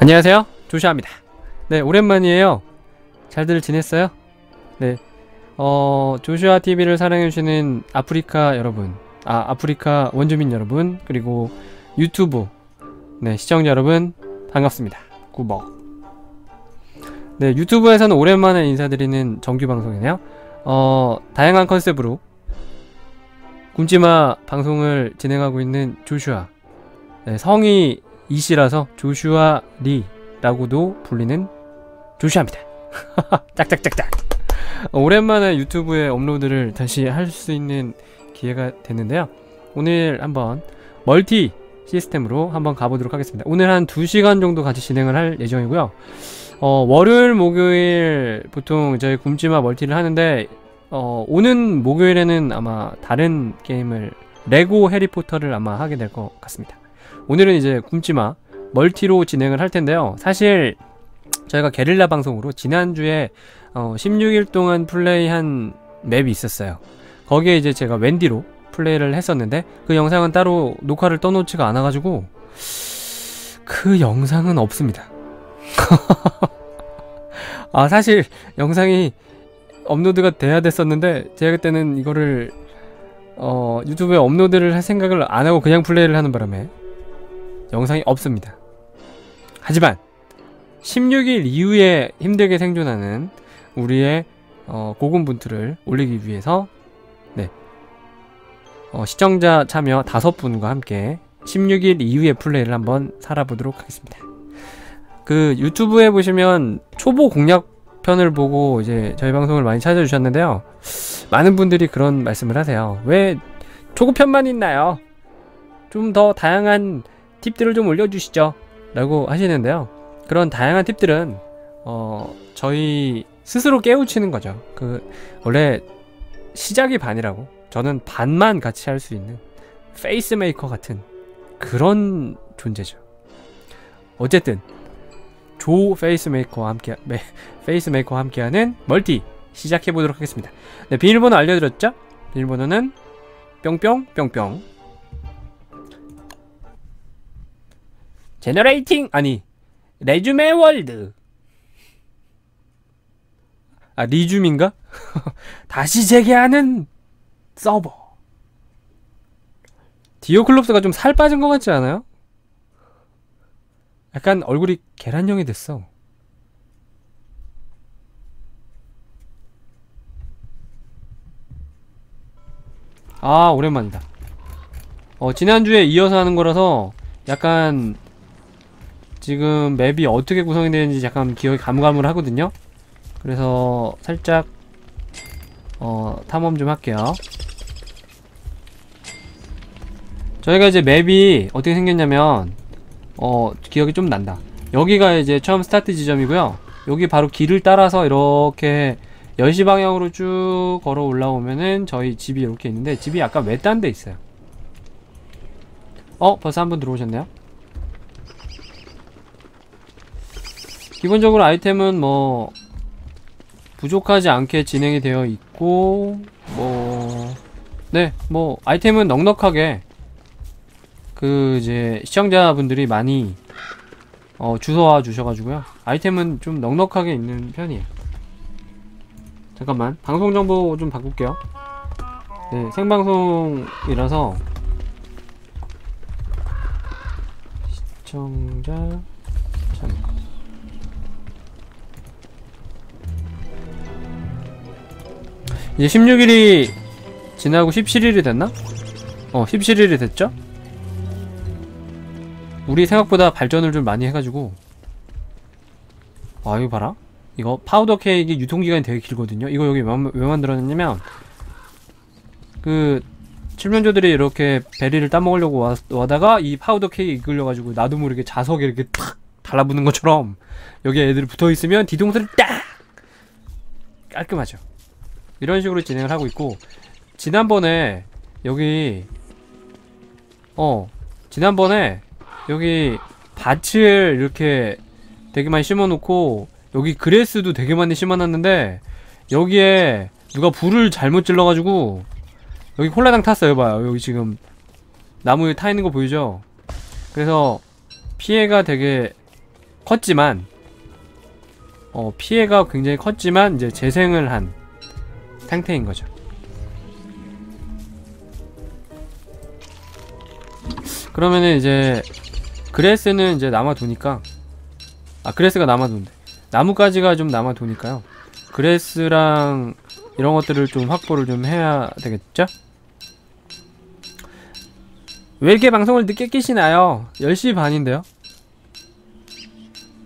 안녕하세요. 조샤입니다. 네 오랜만이에요. 잘들 지냈어요? 네. 어, 조슈아 TV를 사랑해주시는 아프리카 여러분 아 아프리카 원주민 여러분 그리고 유튜브 네 시청자 여러분 반갑습니다. 구벅. 네 유튜브에서는 오랜만에 인사드리는 정규 방송이네요. 어 다양한 컨셉으로 굶지마 방송을 진행하고 있는 조슈아 네, 성이 이씨라서 조슈아 리라고도 불리는 조슈아입니다. 짝짝짝짝. 오랜만에 유튜브에 업로드를 다시 할 수 있는 기회가 됐는데요. 오늘 한번 멀티 시스템으로 한번 가보도록 하겠습니다. 오늘 한 2시간 정도 같이 진행을 할 예정이고요. 어, 월요일, 목요일 보통 저희 굶지마 멀티를 하는데 어, 오는 목요일에는 아마 다른 게임을 레고 해리포터를 아마 하게 될 것 같습니다. 오늘은 이제 굶지마 멀티로 진행을 할 텐데요. 사실 저희가 게릴라 방송으로 지난주에 어 16일 동안 플레이한 맵이 있었어요. 거기에 이제 제가 웬디로 플레이를 했었는데 그 영상은 따로 녹화를 떠놓지가 않아가지고 그 영상은 없습니다. 아 사실 영상이 업로드가 돼야 됐었는데 제가 그때는 이거를 어 유튜브에 업로드를 할 생각을 안 하고 그냥 플레이를 하는 바람에 영상이 없습니다. 하지만 16일 이후에 힘들게 생존하는 우리의 어, 고군분투를 올리기 위해서 네 어, 시청자 참여 다섯 분과 함께 16일 이후에 플레이를 한번 살아보도록 하겠습니다. 그 유튜브에 보시면 초보 공략 편을 보고 이제 저희 방송을 많이 찾아주셨는데요. 많은 분들이 그런 말씀을 하세요. 왜 초급편만 있나요? 좀 더 다양한 팁들을 좀 올려주시죠. 라고 하시는데요. 그런 다양한 팁들은, 어, 저희 스스로 깨우치는 거죠. 그, 원래 시작이 반이라고. 저는 반만 같이 할 수 있는 페이스메이커 같은 그런 존재죠. 어쨌든, 조 페이스메이커와 함께, 메, 페이스메이커와 함께하는 멀티 시작해 보도록 하겠습니다. 네, 비밀번호 알려드렸죠? 비밀번호는 뿅뿅 뿅뿅 제너레이팅 아니 레주메 월드 아 리줌인가? 다시 재개하는 서버 디오클롭스가 좀 살 빠진 것 같지 않아요? 약간 얼굴이 계란형이 됐어 아 오랜만이다 어 지난주에 이어서 하는 거라서 약간 지금 맵이 어떻게 구성이 되는지 약간 기억이 가물가물하거든요. 그래서 살짝 어 탐험 좀 할게요. 저희가 이제 맵이 어떻게 생겼냐면 어 기억이 좀 난다. 여기가 이제 처음 스타트 지점이고요. 여기 바로 길을 따라서 이렇게 10시 방향으로 쭉 걸어 올라오면은 저희 집이 이렇게 있는데 집이 약간 외딴 데 있어요. 어? 벌써 한 분 들어오셨네요 기본적으로 아이템은 뭐 부족하지 않게 진행이 되어 있고 뭐 네, 뭐 아이템은 넉넉하게 그 이제 시청자분들이 많이 어 주워와 주셔가지고요. 아이템은 좀 넉넉하게 있는 편이에요. 잠깐만 방송 정보 좀 바꿀게요. 네 생방송이라서 시청자 이제 16일이 지나고 17일이 됐나? 어 17일이 됐죠? 우리 생각보다 발전을 좀 많이 해가지고 아 이거 봐라 이거 파우더 케이크 유통기간이 되게 길거든요 이거 여기 왜, 왜 만들었냐면 그 칠면조들이 이렇게 베리를 따먹으려고 와, 와다가 이 파우더 케이크 이끌려가지고 나도 모르게 자석에 이렇게 탁 달라붙는 것처럼 여기 애들이 붙어있으면 뒤통수를 딱 깔끔하죠 이런 식으로 진행을 하고 있고 지난번에 여기 어 지난번에 여기 밭을 이렇게 되게 많이 심어놓고 여기 그레스도 되게 많이 심어놨는데 여기에 누가 불을 잘못 질러가지고 여기 홀라당 탔어요 봐요. 여기 지금 나무에 타 있는 거 보이죠? 그래서 피해가 되게 컸지만 어, 피해가 굉장히 컸지만 이제 재생을 한 상태인 거죠. 그러면은 이제 그레스는 이제 남아 도니까 아 그레스가 남아도는데 나뭇가지가 좀 남아 도니까요. 그레스랑 이런 것들을 좀 확보를 좀 해야 되겠죠? 왜 이렇게 방송을 늦게 끼시나요? 10시 반인데요?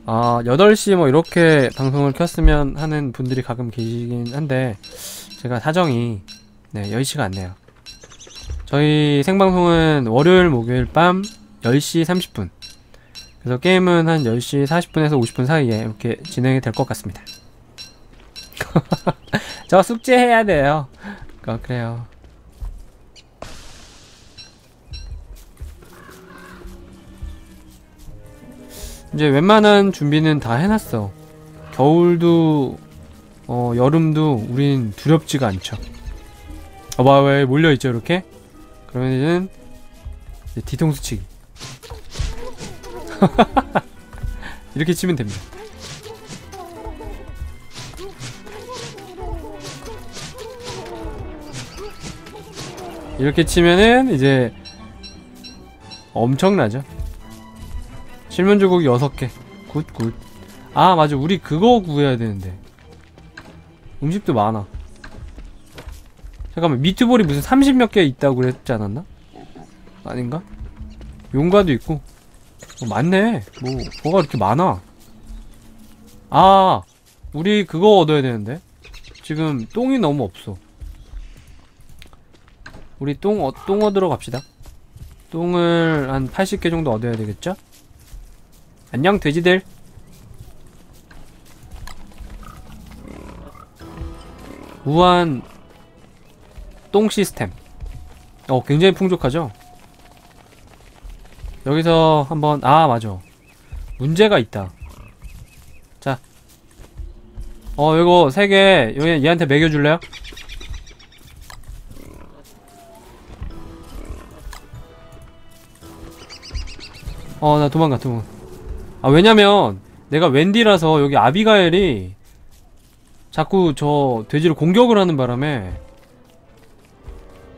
아 8시 뭐 이렇게 방송을 켰으면 하는 분들이 가끔 계시긴 한데 제가 사정이 네 10시가 안 돼요. 저희 생방송은 월요일 목요일 밤 10시 30분. 그래서 게임은 한 10시 40분에서 50분 사이에 이렇게 진행이 될 것 같습니다. 저 숙제해야 돼요. 어, 그래요. 이제 웬만한 준비는 다 해놨어. 겨울도 어 여름도 우린 두렵지가 않죠. 어 봐 왜 몰려있죠 이렇게? 그러면은 뒤통수 치기. 이렇게 치면 됩니다. 이렇게 치면은 이제 엄청나죠. 실문조곡이 6개. 굿 굿. 아 맞아. 우리 그거 구해야 되는데 음식도 많아. 잠깐만 미트볼이 무슨 30몇 개 있다고 그랬지 않았나? 아닌가? 용과도 있고. 어, 많네. 뭐 뭐가 이렇게 많아? 아 우리 그거 얻어야 되는데. 지금 똥이 너무 없어. 우리 똥, 어, 똥 얻으러 갑시다. 똥을 한 80개 정도 얻어야 되겠죠? 안녕 돼지들 무한 똥 시스템. 어 굉장히 풍족하죠? 여기서 한번 아 맞아. 문제가 있다. 자어 이거 세 개 얘한테 먹여줄래요? 어 나 도망가 도망가. 아 왜냐면 내가 웬디라서 여기 아비가엘이 자꾸 저 돼지를 공격을 하는 바람에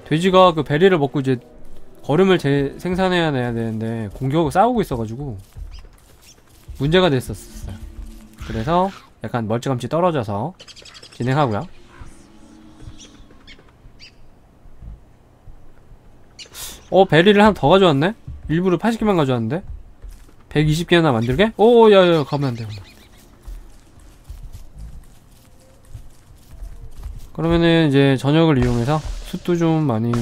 돼지가 그 베리를 먹고 이제 거름을 재, 생산해야 해야 되는데 공격을 싸우고 있어가지고 문제가 됐었어요 그래서 약간 멀찌감치 떨어져서 진행하고요 어 베리를 하나 더 가져왔네? 일부러 80개만 가져왔는데 120개나 만들게? 오, 야, 야, 가면 안 돼. 그러면은 이제 저녁을 이용해서 숯도 좀 많이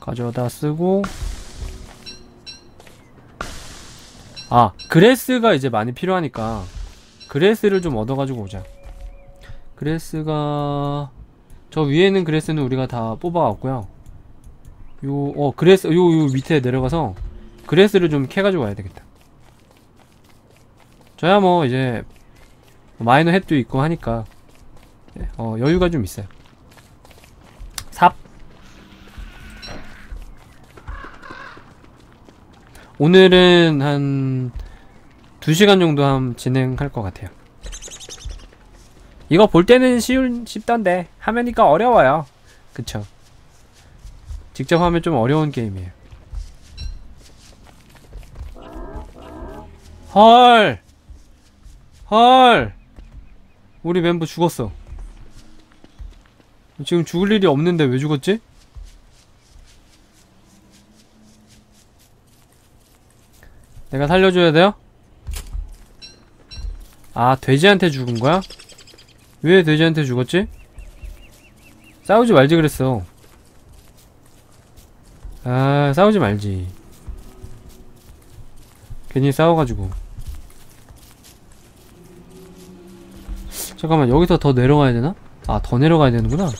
가져다 쓰고 아 그레스가 이제 많이 필요하니까 그레스를 좀 얻어가지고 오자. 그레스가 저 위에 있는 그레스는 우리가 다 뽑아왔고요. 요 어 그레스 요 요 밑에 내려가서 그레스를 좀 캐가지고 와야 되겠다. 저야 뭐 이제 마이너 햇도 있고 하니까 어, 여유가 좀 있어요 삽 오늘은 한 2시간 정도 한 진행할 것 같아요 이거 볼 때는 쉬운, 쉽던데 하면니까 어려워요 그쵸 직접 하면 좀 어려운 게임이에요 헐! 헐! 우리 멤버 죽었어. 지금 죽을 일이 없는데 왜 죽었지? 내가 살려줘야 돼요? 아, 돼지한테 죽은 거야? 왜 돼지한테 죽었지? 싸우지 말지 그랬어. 아, 싸우지 말지. 괜히 싸워가지고. 잠깐만 여기서 더 내려가야 되나? 아 더 내려가야 되는구나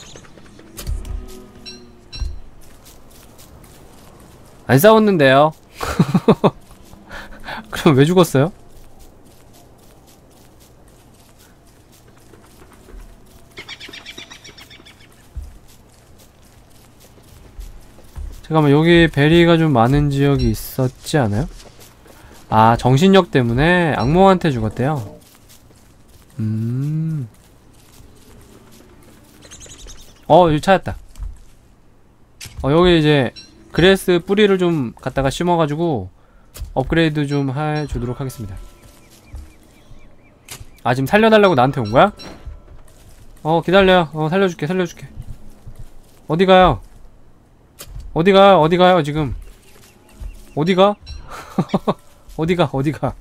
안 싸웠는데요 그럼 왜 죽었어요? 잠깐만 여기 베리가 좀 많은 지역이 있었지 않아요? 아 정신력 때문에 악몽한테 죽었대요 음. 어 여기 찾았다 어 여기 이제 그레스 뿌리를 좀 갖다가 심어가지고 업그레이드 좀 해주도록 하겠습니다 아 지금 살려달라고 나한테 온 거야? 어 기다려요 어 살려줄게 살려줄게 어디 가요? 어디 가요? 어디 가요 지금? 어디 가? 어디 가? 어디 가?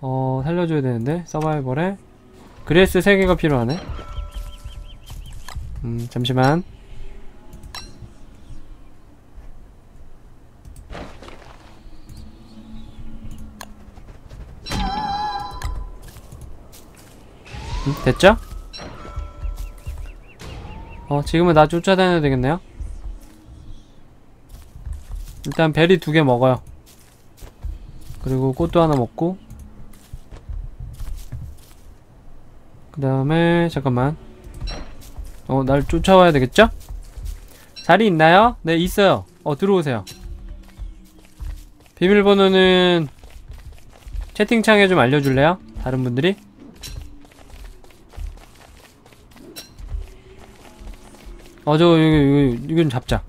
어 살려줘야 되는데 서바이벌에. 그레스 3개가 필요하네. 음 잠시만. 음, 됐죠? 어 지금은 나 쫓아다녀야 되겠네요. 일단 베리 두 개 먹어요. 그리고 꽃도 하나 먹고 그 다음에 잠깐만 어 날 쫓아와야 되겠죠? 자리 있나요? 네 있어요 어 들어오세요 비밀번호는 채팅창에 좀 알려줄래요? 다른 분들이? 어, 저, 이거, 이거, 이건 잡자.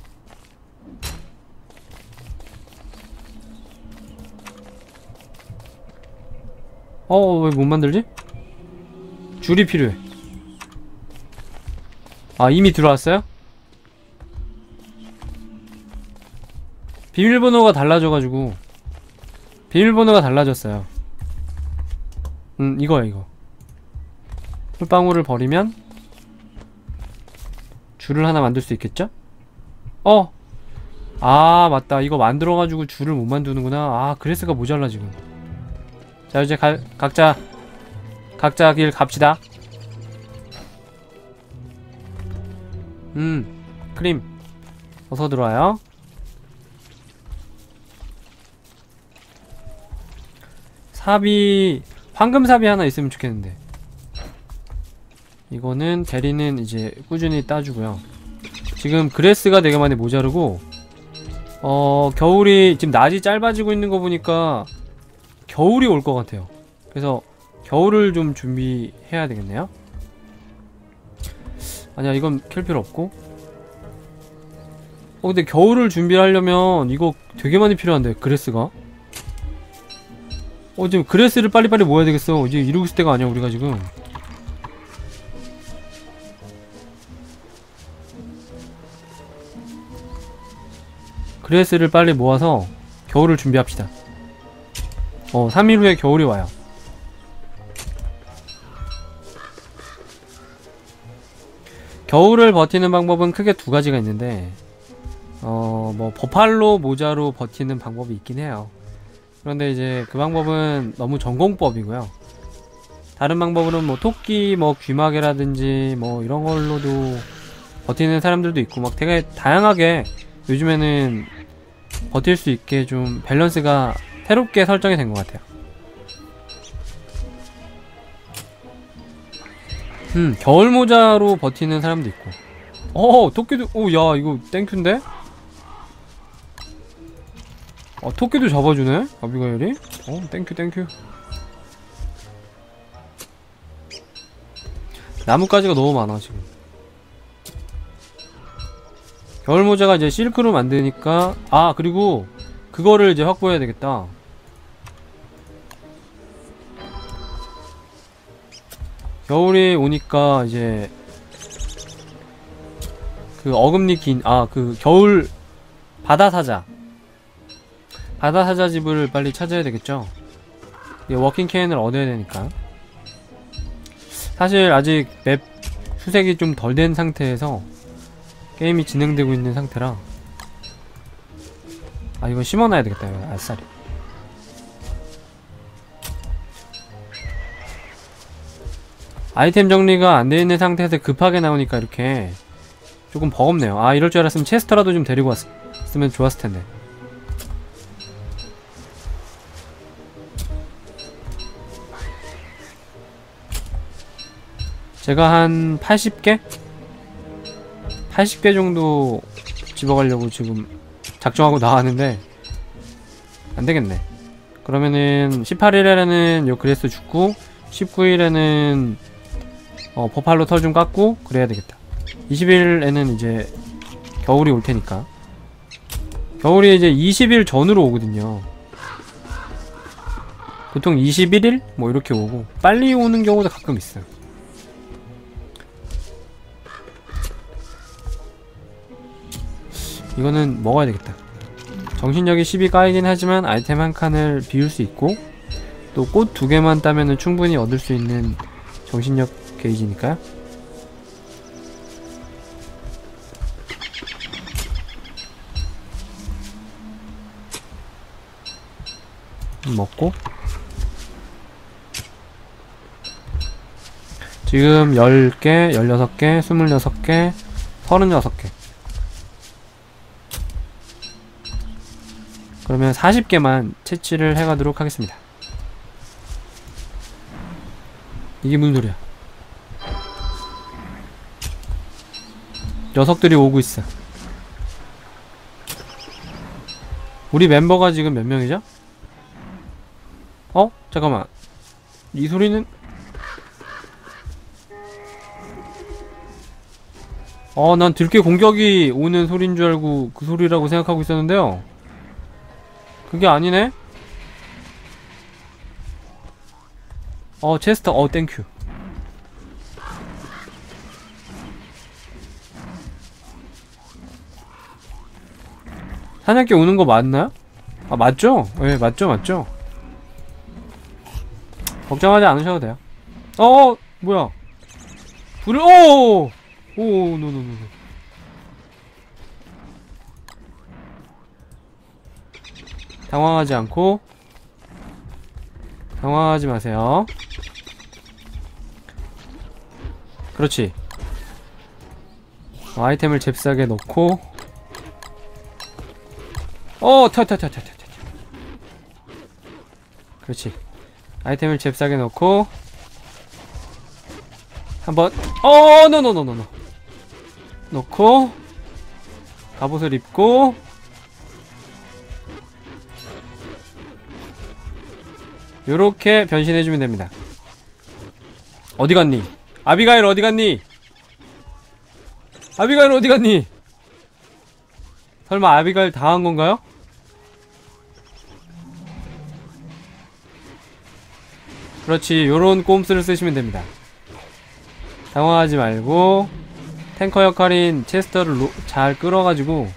어, 왜 못 만들지? 줄이 필요해. 아, 이미 들어왔어요? 비밀번호가 달라져가지고. 비밀번호가 달라졌어요. 음, 이거야, 이거. 풀방울을 버리면 줄을 하나 만들 수 있겠죠? 어! 아 맞다 이거 만들어가지고 줄을 못 만드는구나 아 그레스가 모자라 지금 자 이제 가, 각자 각자 길 갑시다. 음 크림. 어서 들어와요. 삽이 황금삽이 하나 있으면 좋겠는데. 이거는 대리는 이제 꾸준히 따주고요. 지금 그레스가 되게 많이 모자르고 어 겨울이 지금 낮이 짧아지고 있는 거 보니까 겨울이 올 것 같아요. 그래서 겨울을 좀 준비해야 되겠네요. 아니야 이건 캘 필요 없고. 어 근데 겨울을 준비하려면 이거 되게 많이 필요한데 그레스가? 어 지금 그레스를 빨리빨리 모아야 되겠어. 이제 이러고 있을 때가 아니야 우리가 지금. 그레스를 빨리 모아서 겨울을 준비합시다. 어 3일 후에 겨울이 와요 겨울을 버티는 방법은 크게 두 가지가 있는데 어 뭐 버팔로 모자로 버티는 방법이 있긴 해요. 그런데 이제 그 방법은 너무 전공법이고요. 다른 방법으로는 뭐 토끼 뭐 귀마개라든지 뭐 이런 걸로도 버티는 사람들도 있고 막 되게 다양하게 요즘에는 버틸 수 있게 좀 밸런스가 새롭게 설정이 된 것 같아요 음 겨울 모자로 버티는 사람도 있고. 어 토끼도 오야 이거 땡큐인데? 어 토끼도 잡아주네? 아비가엘이? 어 땡큐 땡큐. 나뭇가지가 너무 많아 지금. 겨울모자가 이제 실크로 만드니까 아 그리고 그거를 이제 확보해야 되겠다 겨울이 오니까 이제 그 어금니 긴 아 그 겨울 바다 사자. 바다 사자 집을 빨리 찾아야 되겠죠? 워킹 캔을 얻어야 되니까. 사실 아직 맵 수색이 좀 덜 된 상태에서 게임이 진행되고 있는 상태라. 아 이거 심어놔야 되겠다 이거. 아싸리 아이템 정리가 안 되어있는 상태에서 급하게 나오니까 이렇게 조금 버겁네요. 아 이럴 줄 알았으면 체스터라도 좀 데리고 왔으면 좋았을 텐데. 제가 한 80개? 80개 정도 집어가려고 지금 작정하고 나왔는데 안되겠네. 그러면은 18일에는 요 그레스 죽고 19일에는 어, 버팔로 털 좀 깎고 그래야 되겠다. 20일에는 이제 겨울이 올 테니까. 겨울이 이제 20일 전으로 오거든요. 보통 21일? 뭐 이렇게 오고 빨리 오는 경우도 가끔 있어요. 이거는 먹어야 되겠다. 정신력이 10이 까이긴 하지만 아이템 한 칸을 비울 수 있고 또 꽃 두 개만 따면은 충분히 얻을 수 있는 정신력 게이지니까요. 먹고. 지금 10개, 16개, 26개, 36개. 그러면 40개만 채취를 해가도록 하겠습니다. 이게 무슨 소리야 녀석들이 오고 있어 우리 멤버가 지금 몇 명이죠? 어? 잠깐만 이 소리는 어, 난 들깨 공격이 오는 소린 줄 알고 그 소리라고 생각하고 있었는데요. 그게 아니네? 어, 체스터, 어, 땡큐. 사냥개 오는 거 맞나요? 아, 맞죠? 예, 네, 맞죠, 맞죠. 걱정하지 않으셔도 돼요. 어, 어 뭐야. 불을, 오! 오, 노노노노. 당황하지 않고 당황하지 마세요. 그렇지. 어, 아이템을 잽싸게 넣고 어, 튀튀튀튀튀 그렇지. 아이템을 잽싸게 넣고 한번 어, 노노노노노. 놓고 갑옷을 입고 요렇게 변신해주면 됩니다 어디 갔니? 아비가일 어디 갔니? 아비가일 어디 갔니? 설마 아비가일 당한 건가요? 그렇지. 요런 꼼수를 쓰시면 됩니다. 당황하지 말고 탱커 역할인 체스터를 로, 잘 끌어가지고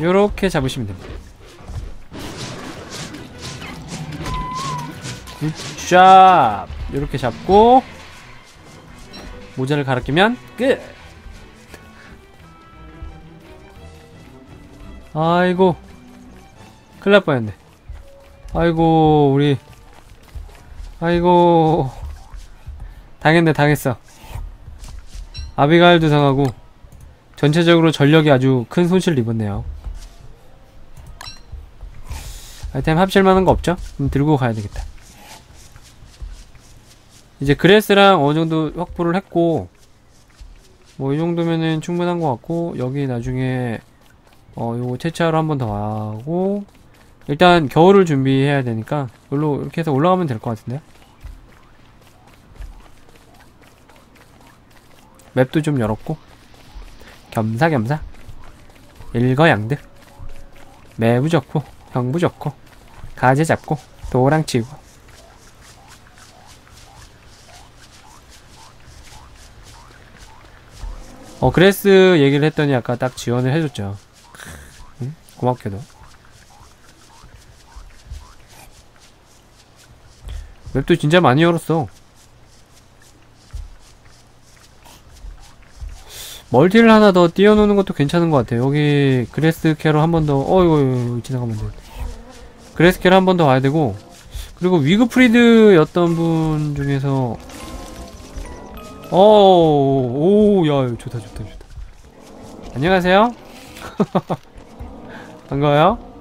요렇게 잡으시면 됩니다. 굿잡! 요렇게 잡고 모자를 갈아 끼면 끝! 아이고. 큰일 날 뻔했네 아이고 우리. 아이고. 당했네 당했어. 아비가일도 당하고 전체적으로 전력이 아주 큰 손실을 입었네요. 아이템 합칠만한 거 없죠? 그럼 들고 가야 되겠다. 이제 그레스랑 어느정도 확보를 했고 뭐 이 정도면은 충분한 것 같고 여기 나중에 어 요거 채취하러 한 번 더 하고 일단 겨울을 준비해야 되니까 이걸로 이렇게 해서 올라가면 될 것 같은데요? 맵도 좀 열었고. 겸사겸사. 일거양득. 매부 좋고 형부 좋고 가재 잡고 도랑 치고. 어 그레스 얘기를 했더니 아까 딱 지원을 해줬죠. 응? 고맙게도 맵도 진짜 많이 열었어 멀티를 하나 더 띄워놓는 것도 괜찮은 것 같아요. 여기 그레스 캐로 한 번 더, 어이구, 지나가면 돼. 그레스 캐로 한 번 더 와야 되고, 그리고 위그프리드였던 분 중에서, 어, 오, 야, 좋다, 좋다, 좋다. 안녕하세요? 반가워요?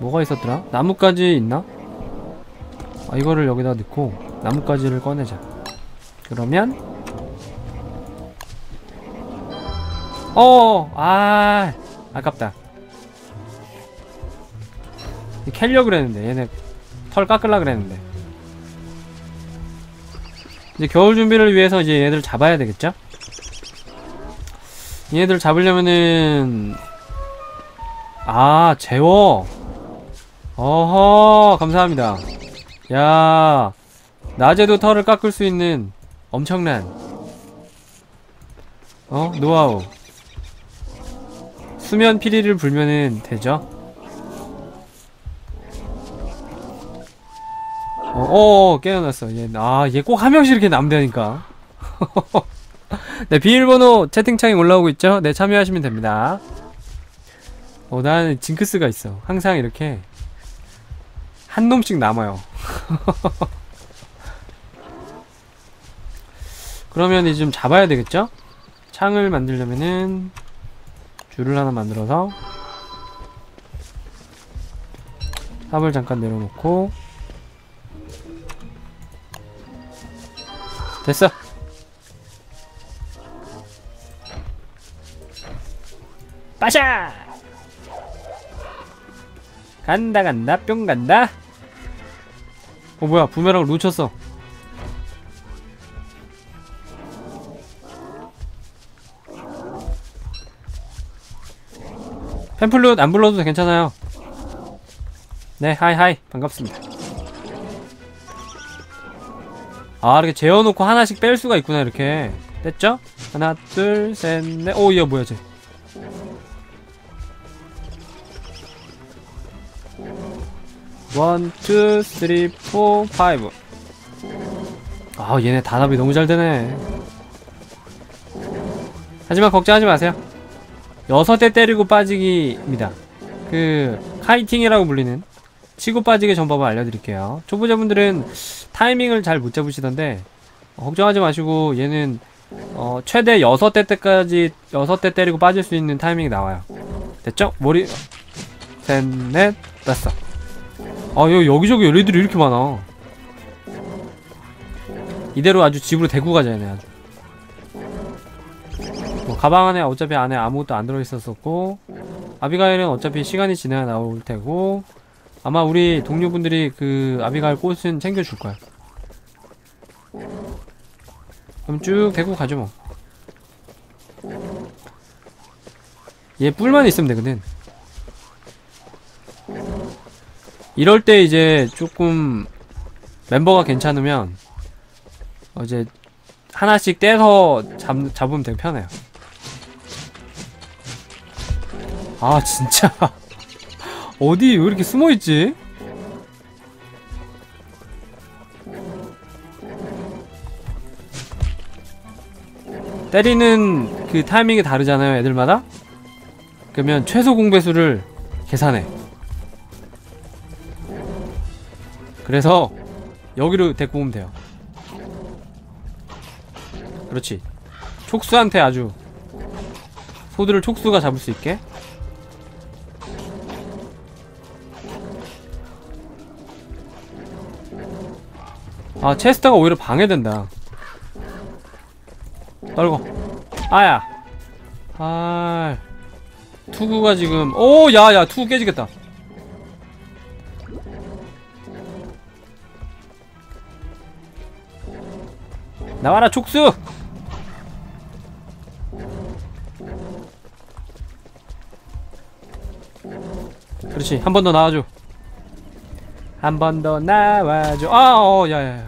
뭐가 있었더라? 나뭇가지 있나? 아, 이거를 여기다 넣고 나뭇가지를 꺼내자 그러면 어, 아, 아깝다. 캘려 그랬는데 얘네 털 깎을라 그랬는데 이제 겨울 준비를 위해서 이제 얘들 잡아야 되겠죠? 얘들 잡으려면은 아 재워 어허 감사합니다. 야 낮에도 털을 깎을 수 있는 엄청난 어 노하우. 수면 피리를 불면은 되죠? 어, 어 깨어났어. 얘, 아 얘 꼭 한 명씩 이렇게 남다니까. 네 비밀번호 채팅창에 올라오고 있죠? 네 참여하시면 됩니다. 어 나는 징크스가 있어. 항상 이렇게 한 놈씩 남아요. 그러면 이제 좀 잡아야 되겠죠? 창을 만들려면은 줄을 하나 만들어서 삽을 잠깐 내려놓고. 됐어. 빠샤! 간다 간다 뿅 간다 어 뭐야 부메랑을 놓쳤어. 팸플룻 안 불러도 괜찮아요. 네 하이 하이. 반갑습니다. 아 이렇게 재워놓고 하나씩 뺄 수가 있구나 이렇게. 됐죠? 하나 둘 셋넷. 오얘 뭐야 쟤 원, 투, 쓰리, 포, 파이브 아 얘네 단합이 너무 잘 되네. 하지만 걱정하지 마세요. 여섯 대 때리고 빠지기입니다. 그 카이팅이라고 불리는 치고 빠지기 전법을 알려드릴게요. 초보자분들은 타이밍을 잘 못 잡으시던데 어, 걱정하지 마시고 얘는 어, 최대 6대 때까지 6대 때리고 빠질 수 있는 타이밍이 나와요. 됐죠? 머리. 셋넷 다섯 아 여기 여기저기 얘네들이 이렇게 많아 이대로 아주 집으로 데리고 가자 얘네 아주 뭐 가방 안에 어차피 안에 아무것도 안 들어있었었고 아비가일은 어차피 시간이 지나야 나올 테고 아마 우리 동료분들이 그 아비가일 꽃은 챙겨줄 거야 그럼 쭉 데리고 가죠 뭐. 얘 뿔만 있으면 되거든. 이럴 때 이제 조금 멤버가 괜찮으면 어 이제 하나씩 떼서 잡, 잡으면 되게 편해요. 아 진짜 어디 왜 이렇게 숨어있지? 때리는 그 타이밍이 다르잖아요 애들마다 그러면 최소 공배수를 계산해 그래서 여기로 데리고 오면 돼요. 그렇지. 촉수한테 아주 소들을 촉수가 잡을 수 있게. 아 체스터가 오히려 방해된다. 떨고 아야. 아 투구가 지금. 오 야야 투구 깨지겠다 나와라 촉수! 그렇지 한 번 더 나와줘. 한 번 더 나와줘. 아어 야야야.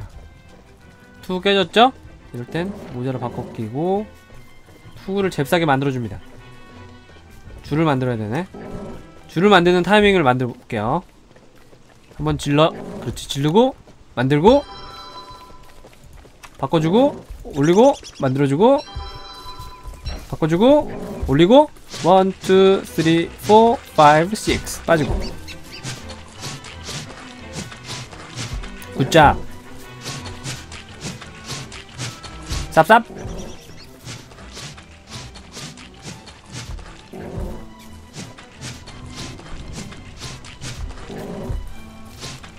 투구 깨졌죠? 이럴 땐 모자를 바꿔 끼고 투구를 잽싸게 만들어줍니다. 줄을 만들어야 되네. 줄을 만드는 타이밍을 만들어 볼게요. 한번 질러 그렇지 질르고 만들고 바꿔주고 올리고 만들어주고 바꿔주고 올리고 1, 2, 3, 4, 5, 6 빠지고. 굿잡. 쌉쌉.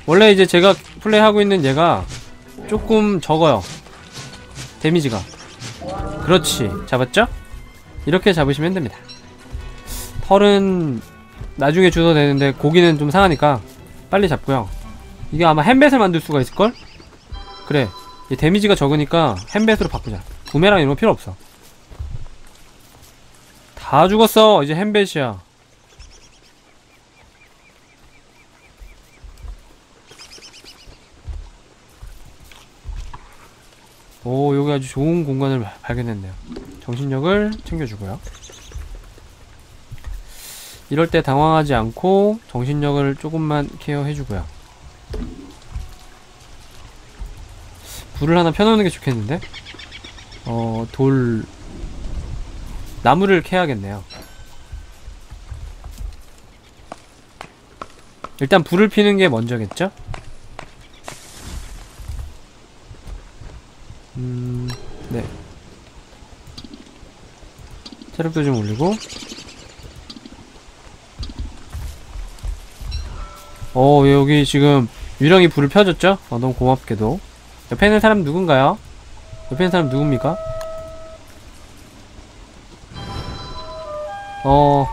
원래 이제 제가 플레이하고 있는 얘가 조금 적어요 데미지가. 그렇지. 잡았죠? 이렇게 잡으시면 됩니다. 털은 나중에 주워도 되는데 고기는 좀 상하니까 빨리 잡고요. 이게 아마 햄벳을 만들 수가 있을걸? 그래. 이 데미지가 적으니까 햄벳으로 바꾸자. 부메랑 이런 거 필요 없어. 다 죽었어. 이제 햄벳이야 오 여기 아주 좋은 공간을 발견했네요. 정신력을 챙겨주고요. 이럴 때 당황하지 않고 정신력을 조금만 케어해주고요. 불을 하나 펴놓는 게 좋겠는데? 어 돌 나무를 캐야겠네요. 일단 불을 피는 게 먼저겠죠? 음, 네. 체력도 좀 올리고. 어, 여기 지금 유령이 불을 펴줬죠? 어, 너무 고맙게도. 옆에 있는 사람 누군가요? 옆에 있는 사람 누굽니까? 어,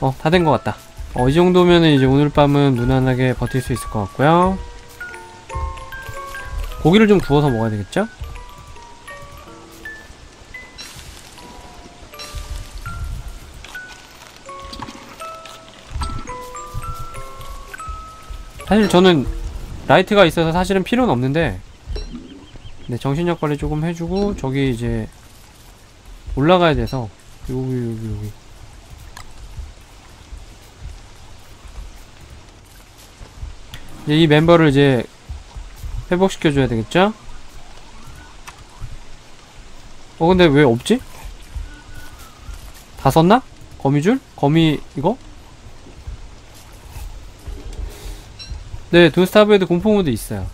어, 다 된 것 같다. 어, 이 정도면은 이제 오늘 밤은 무난하게 버틸 수 있을 것 같고요. 고기를 좀 구워서 먹어야 되겠죠? 사실 저는 라이트가 있어서 사실은 필요는 없는데 네, 정신력 관리 조금 해주고 저기 이제 올라가야 돼서 여기 여기 여기 이제 이 멤버를 이제 회복시켜줘야 되겠죠? 어 근데 왜 없지? 다 썼나? 거미줄? 거미 이거? 네 돈스타브에도 공포모드 있어요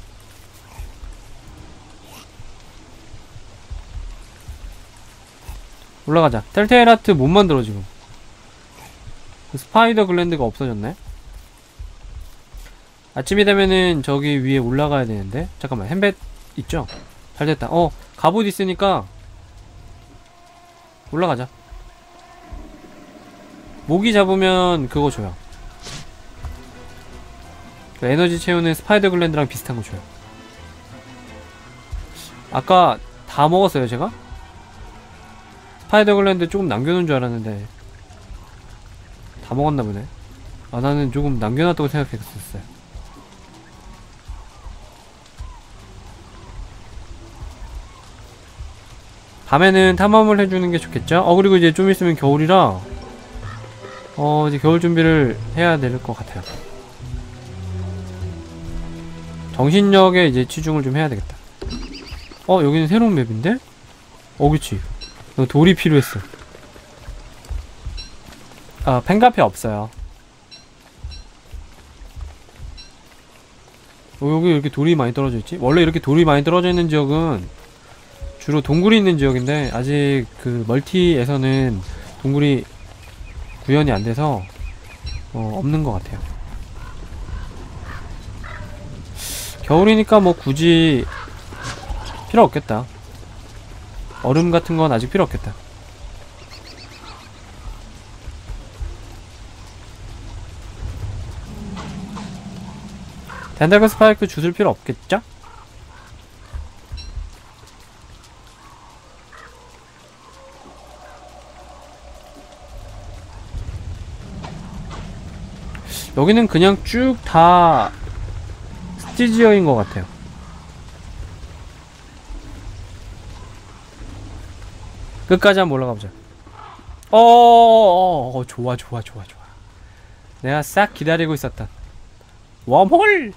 올라가자 텔테라트 못 만들어 지금 그 스파이더 글랜드가 없어졌네 아침이 되면은 저기 위에 올라가야 되는데? 잠깐만 햄벳 있죠? 잘됐다. 어 갑옷 있으니까 올라가자. 모기 잡으면 그거 줘요. 그 에너지 채우는 스파이더 글랜드랑 비슷한 거 줘요. 아까 다 먹었어요 제가? 스파이더 글랜드 조금 남겨놓은 줄 알았는데 다 먹었나 보네. 아 나는 조금 남겨놨다고 생각했었어요 밤에는 탐험을 해주는 게 좋겠죠? 어 그리고 이제 좀 있으면 겨울이라 어 이제 겨울 준비를 해야 될 것 같아요 정신력에 이제 치중을 좀 해야 되겠다 어 여기는 새로운 맵인데? 어 그치 너 돌이 필요했어 아 펜카페 없어요 어, 여기 이렇게 돌이 많이 떨어져 있지? 원래 이렇게 돌이 많이 떨어져 있는 지역은 주로 동굴이 있는 지역인데 아직 그 멀티에서는 동굴이 구현이 안 돼서 어, 없는 것 같아요. 겨울이니까 뭐 굳이 필요 없겠다. 얼음 같은 건 아직 필요 없겠다. 덴다그 스파이크 주술 필요 없겠죠? 여기는 그냥 쭉 다 스티지어인 것 같아요. 끝까지 한번 올라가 보자. 어, 어, 어, 좋아, 좋아, 좋아, 좋아. 내가 싹 기다리고 있었다. 웜홀!